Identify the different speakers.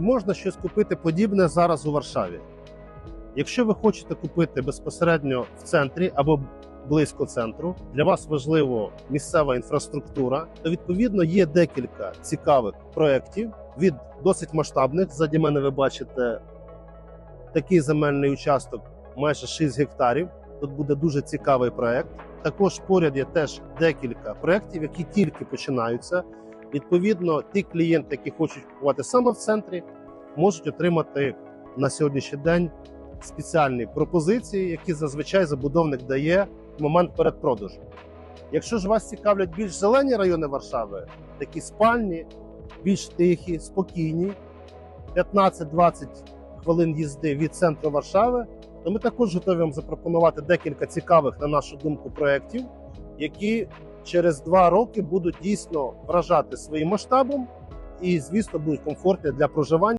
Speaker 1: Можна щось купити подібне зараз у Варшаві. Якщо ви хочете купити безпосередньо в центрі або близько центру, для вас важливо місцева інфраструктура, то відповідно є декілька цікавих проєктів від досить масштабних. Ззаді мене ви бачите такий земельний участок майже 6 гектарів. Тут буде дуже цікавий проєкт. Також поряд є теж декілька проєктів, які тільки починаються. Відповідно, ті клієнти, які хочуть купувати саме в центрі, можуть отримати на сьогоднішній день спеціальні пропозиції, які зазвичай забудовник дає в момент передпродажу. Якщо ж вас цікавлять більш зелені райони Варшави, такі спальні, більш тихі, спокійні, 15-20 хвилин їзди від центру Варшави, то ми також готові вам запропонувати декілька цікавих, на нашу думку, проєктів, які через два роки будуть дійсно вражати своїм масштабом і, звісно, будуть комфортні для проживання.